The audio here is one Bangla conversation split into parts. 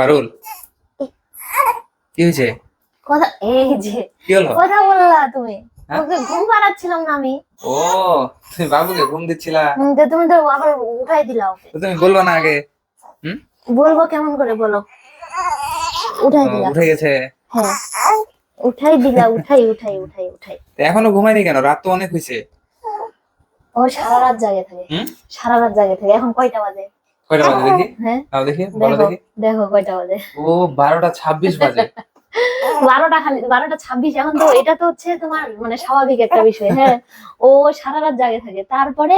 পারুল কি হয়েছে? কথা এই যে কি হলো? কথা বললা তুমি। হ্যাঁ? ওকে ঘুম পাড়াচ্ছিলাম না আমি। ও তুমি বাবুকে ঘুম দিচ্ছিলা? তো তুমি তো আবার উঠাই দিলা ওকে। তুমি বলব না আগে। হুম? বলব কেমন করে বলো? উঠাই দিলা। উঠে গেছে। হ্যাঁ। উঠাই দিলা উঠাই উঠাই উঠাই উঠাই। তো এখনও ঘুমাইনি কেন? রাত তো অনেক হয়েছে। ও সারা রাত জাগে থাকে। হুম? সারা রাত জাগে থাকে। এখন কয়টা বাজে? কয়টা বাজে দেখি? হ্যাঁ। নাও দেখি বলো দেখি। দেখো কয়টা বাজে। ও বারোটা ছাব্বিশ বাজে। বারোটা খালি বারোটা ছাব্বিশ। এখন তো এটা তো হচ্ছে তোমার মানে স্বাভাবিক একটা বিষয় হ্যাঁ। ও সারা রাত জাগে থাকে। তারপরে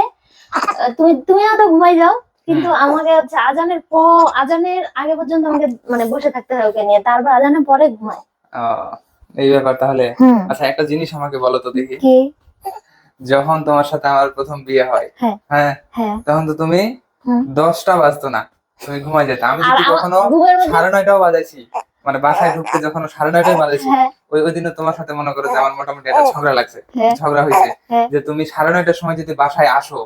তুমি তুমিও তো ঘুমাই যাও কিন্তু আমাকে হচ্ছে আজানের পর আজানের আগে পর্যন্ত আমাকে মানে বসে থাকতে হয় ওকে নিয়ে। তারপর আজানের পরে ঘুমায়। এই ব্যাপার তাহলে। আচ্ছা একটা জিনিস আমাকে বলো তো দেখি। যখন তোমার সাথে আমার প্রথম বিয়ে হয় হ্যাঁ। হ্যাঁ হ্যাঁ। তখন তো তুমি। দশটা বাজতো না তুমি ঘুমাই যেত। আমি যদি কখনো সাড়ে নয়টাও বাজাইছি মানে বাসায় ঢুকতে যখন সাড়ে নয়টায় বাজাইছি হ্যাঁ। ওই ওই দিনও তোমার সাথে মনে করো যে আমার মোটামুটি একটা ঝগড়া লাগছে। হ্যাঁ। ঝগড়া হয়েছে হ্যাঁ। যে তুমি সাড়ে নয়টার সময় যদি বাসায় আসো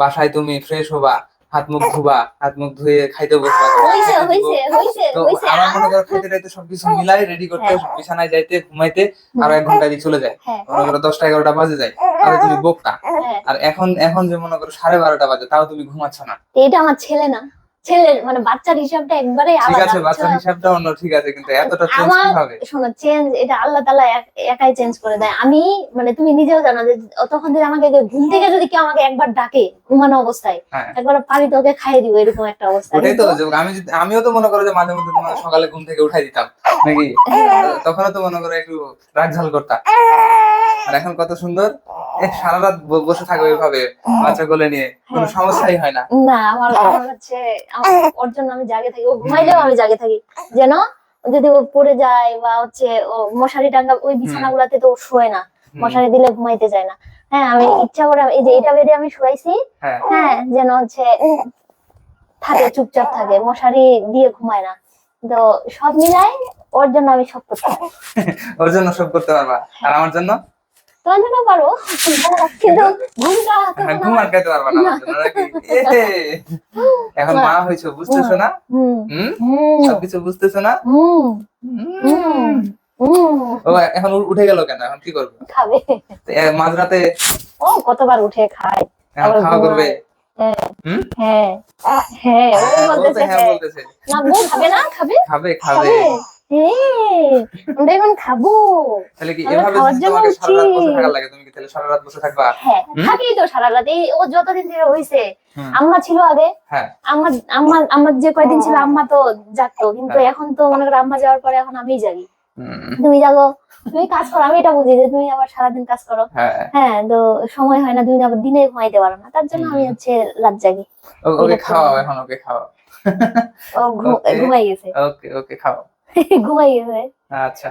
বাসায় তুমি ফ্রেশ হবা হাত মুখ ধুবা হাত মুখ ধুয়ে খাইতে বসবা তো আমার মনে করো খাইতে টাইতে সবকিছু মিলাই রেডি করতে হ্যাঁ। বিছানায় যাইতে ঘুমাইতে আরও এক ঘণ্টা দিয়ে চলে যায়। হ্যাঁ। মনে করো দশটা এগারোটা বাজে যায়। তাহলে তুমি বোকটা হ্যাঁ। আর এখন এখন যে মনে করো সাড়ে বারোটা বাজে তাও তুমি ঘুমাচ্ছ না। এটা আমার ছেলে না। ছেলের মানে বাচ্চার হিসাবটা একবারে ঠিক আছে বাচ্চার হিসাবটা অন্য ঠিক আছে কিন্তু এতটা চেঞ্জ কীভাবে? শোনো চেঞ্জ এটা আল্লাহ তালা একাই চেঞ্জ করে দেয়। আমি মানে তুমি নিজেও জানো যে তখন যদি আমাকে ঘুম থেকে যদি কেউ আমাকে একবার ডাকে ঘুমানো অবস্থায় হ্যাঁ। একবার পারি তো ওকে খাইয়ে দিব এরকম একটা অবস্থা। ওটাই তো আমি আমিও তো মনে করো যে মাঝে মধ্যে তোমাকে সকালে ঘুম থেকে উঠাই দিতাম নাকি? তখনও তো মনে করো একটু রাগ ঝাল করতাম। আর এখন কত সুন্দর? সারা রাত বসে থাকো এভাবে বাচ্চা কোলে নিয়ে কোনো হ্যাঁ। সমস্যাই হয় না। না আমার হচ্ছে ওর জন্য আমি জাগে থাকি ও ঘুমাইলেও আমি জাগে থাকি। যেন যদি ও পড়ে যায় বা হচ্ছে ও মশারি টাঙ্গা ওই বিছানাগুলাতে তো ও শোয় না মশারি দিলে ঘুমাইতে যায় না। হ্যাঁ আমি ইচ্ছা করে এই যে এটা বেডে আমি শুয়াইছি হ্যাঁ। হ্যাঁ যেন হচ্ছে থাকে চুপচাপ থাকে মশারি দিয়ে ঘুমায় না। তো সব মিলাই ওর জন্য আমি সব করতে পারি। ওর জন্য সব করতে পারবা। আর আমার জন্য? তোমার পারো। কিন্তু ঘুমটা তো হ্যাঁ, ঘুম আটকাইতে পারবা না এখন মা হয়েছে বুঝতেছো না? সবকিছু বুঝতেছো না? ও এখন উঠে গেল কেন? এখন কি করবে? খাবে। মাঝরাতে ও কতবার উঠে খায়। এখন খাওয়া করবে। হ্যাঁ। হুম? হ্যাঁ। হ্যাঁ ও হ্যাঁ, বলতেছে হ্যাঁ হ্যাঁ বলতেছে। না বউ খাবে না? খাবে? খাবে খাবে। হ্যাঁ আমরা এখন খাব। তাহলে কি এভাবে খাওয়ার যদি জন্য তোমাকে সারা রাত বসে উঠছি। লাগে? তুমি কি তাহলে সারা রাত বসে থাকবা? হ্যাঁ থাকি তো সারা রাত। এই ও যতদিন হইছে আম্মা ছিল আগে। হ্যাঁ। আম্মা আম্মা যে কয়দিন ছিল আম্মা তো জাগতো। কিন্তু হ্যাঁ। এখন তো মনে করো আম্মা যাওয়ার পরে এখন আমি জাগি। তুমি জাগো। তুমি কাজ করো আমি এটা বুঝি যে তুমি আবার সারাদিন কাজ করো। হ্যাঁ। হ্যাঁ তো সময় হয় না তুমি আবার দিনে ঘুমাইতে পারো না। তার জন্য আমি হচ্ছে রাত জাগি। ওকে খাওয়াও এখন ওকে খাওয়াও। ও ঘুমাই গেছে। ওকে ওকে খাও ঘুমাই গেছে আচ্ছা।